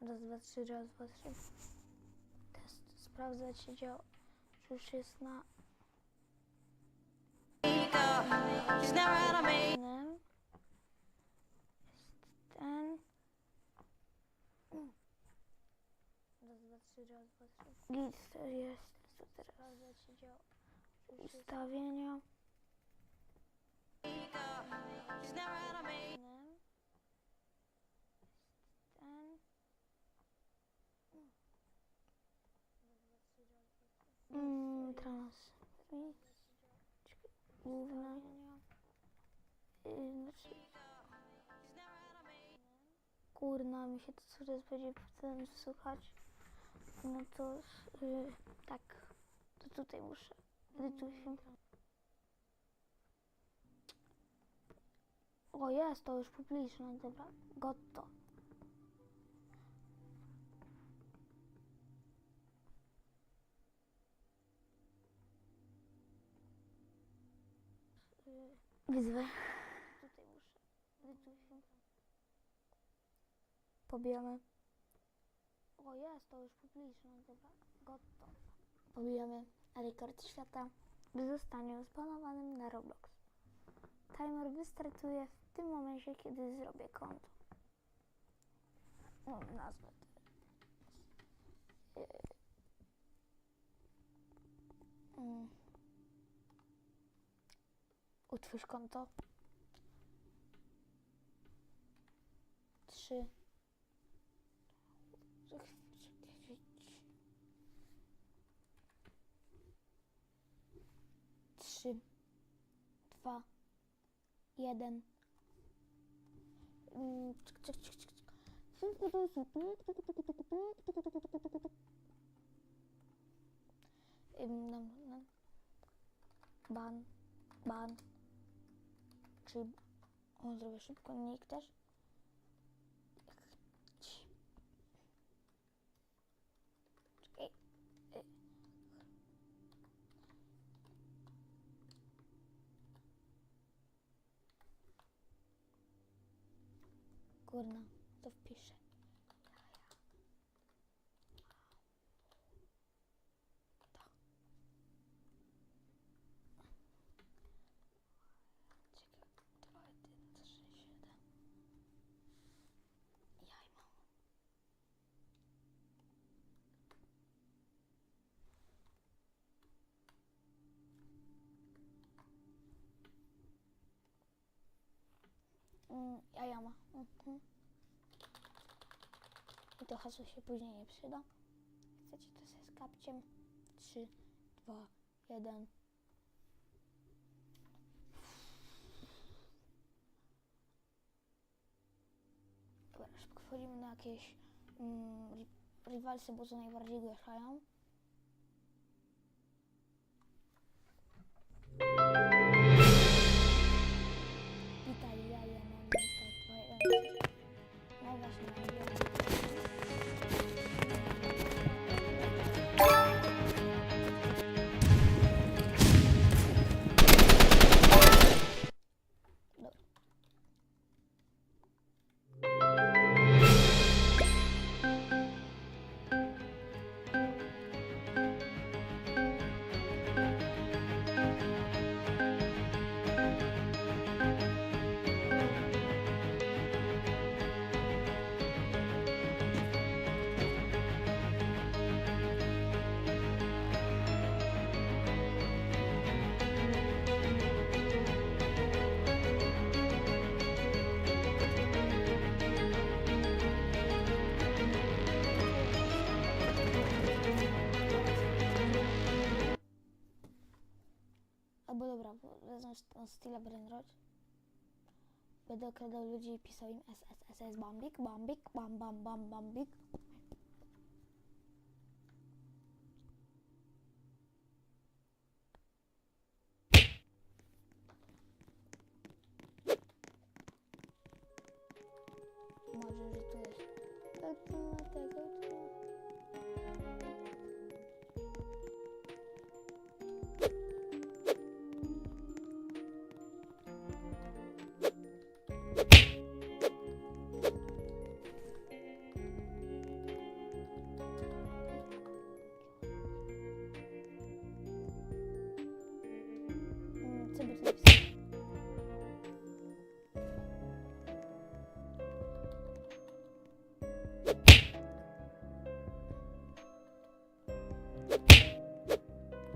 Raz, dwa, trzy, raz, dwa, trzy. Test. Sprawdzać się działa. Czy już jest na. Jest ten. Raz, dwa, trzy, raz, dwa, trzy. Git jest. Co teraz? Działa. Czy jest Ustawienia. She's never. innym. Jest ten. Mm, trans. I- Główne. Y, Znaczy, kurna, mi się to coraz będzie potem słuchać. No to y, tak, to tutaj muszę. Edytuj O, jest to już publiczne, dobra, gotowe. Wyzwę. Tutaj muszę. Pobijamy. O, jest to już publiczne, dobra, gotowe. Pobijamy rekord świata, by zostanie zbanowanym na Roblox. Timer wystartuje w tym momencie, kiedy zrobię konto. No, nazwę to. Yy. Mm. Utwórz konto. Trzy. Trzy. Dwa. Jeden. Mm, cyk, Czyli on zrobię szybko, nick też. Czekaj. To wpiszę. Mm, jaja ma. Mhm. I to hasło się później nie przyda. Chcecie to ze skapciem? 3, 2, 1. Dobra, szybko wchodzimy na jakieś mm, ri- rivalsy, bo co najbardziej głaszają. Albo dobra, wezmę na styla Brainrot. Będę okradał ludzi i pisał im SSSS Bambik, Bambik, Bam Bam Bam Bambik. Może, że tu jest. Tego, tego, tego.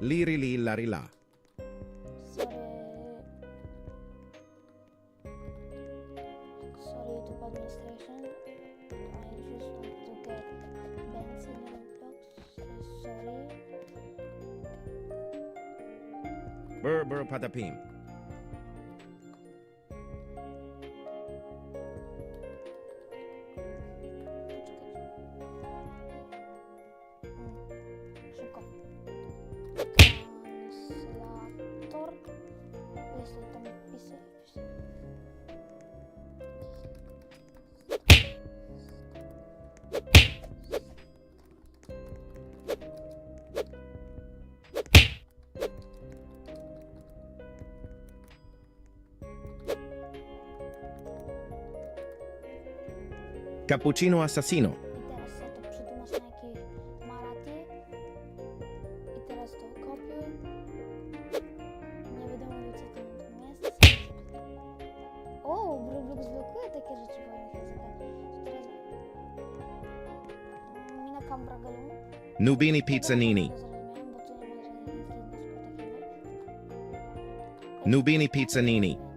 Lirili larila. Sorry, YouTube administration. I just want to get benzene blocks. Sorry. Berber patapim. Cappuccino assassino. I teraz ja to przetłumaczę na jakiś Marathi. I teraz to kopiuj. Nie tam tam jest. O, Roblox blokuje takie rzeczy. To teraz... Mina Cambragalum. Nubini pizzanini. Nie zrozumiałem,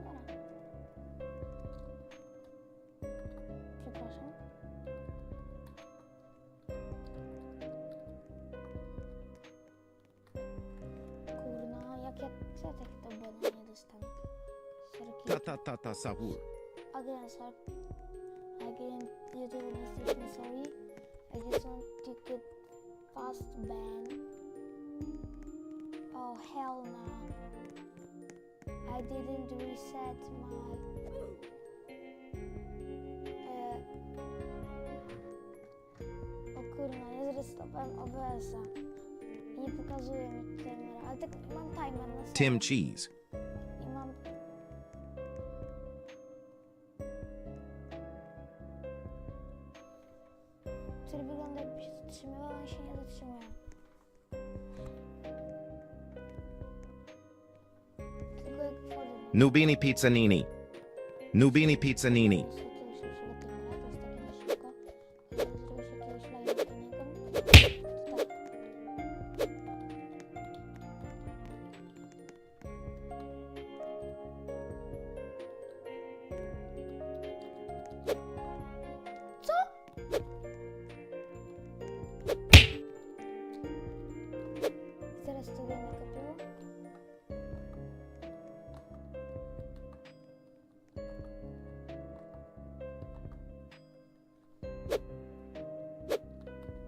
Sorki. Ta ta ta ta sahur. Again, sir. Again, YouTube administration, sorry. I just want to get fast ban. Oh, hell no. I didn't reset my... O kurna, nie zresetowałem OBS-a. Nie pokazuje mi timera, ale tak mam timer na. Tim cheese. Nubini pizzanini. Nubini pizzanini.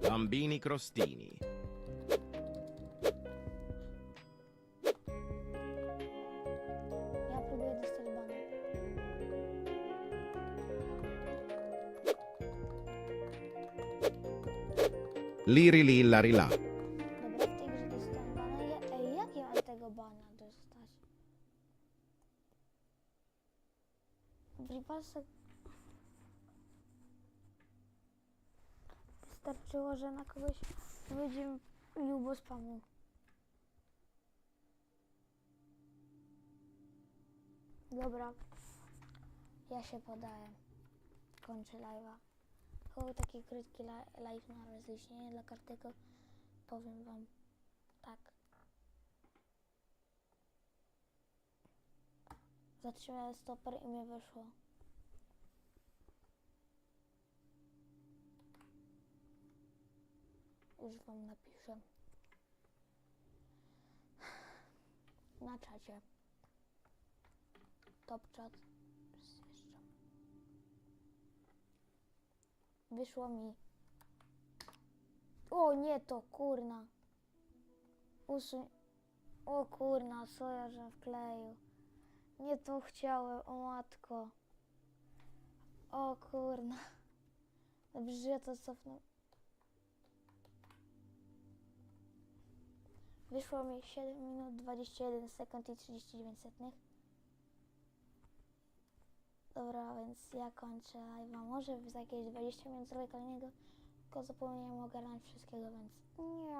Bambini crostini. Я. Liri li la ri la. Wystarczyło, że na kogoś będzie jubo spamu. Dobra. Ja się podaję. Kończę live'a. To był taki krótki li- live na rozliczenie dla każdego. Powiem wam tak. Zatrzymałem stoper i mnie wyszło. Już wam napiszę. Na czacie. Top chat. Jeszcze. Wyszło mi. O nie to kurna. Usuń. O kurna, co ja że wkleił. Nie to chciałem, o matko. O kurna. Dobrze, że to cofnę. Wyszło mi 7 minut 21 sekund i 39 setnych. Dobra, więc ja kończę live'a. Może za jakieś 20 minut zrobię kolejnego, tylko zapomniałem ogarnąć wszystkiego, więc nie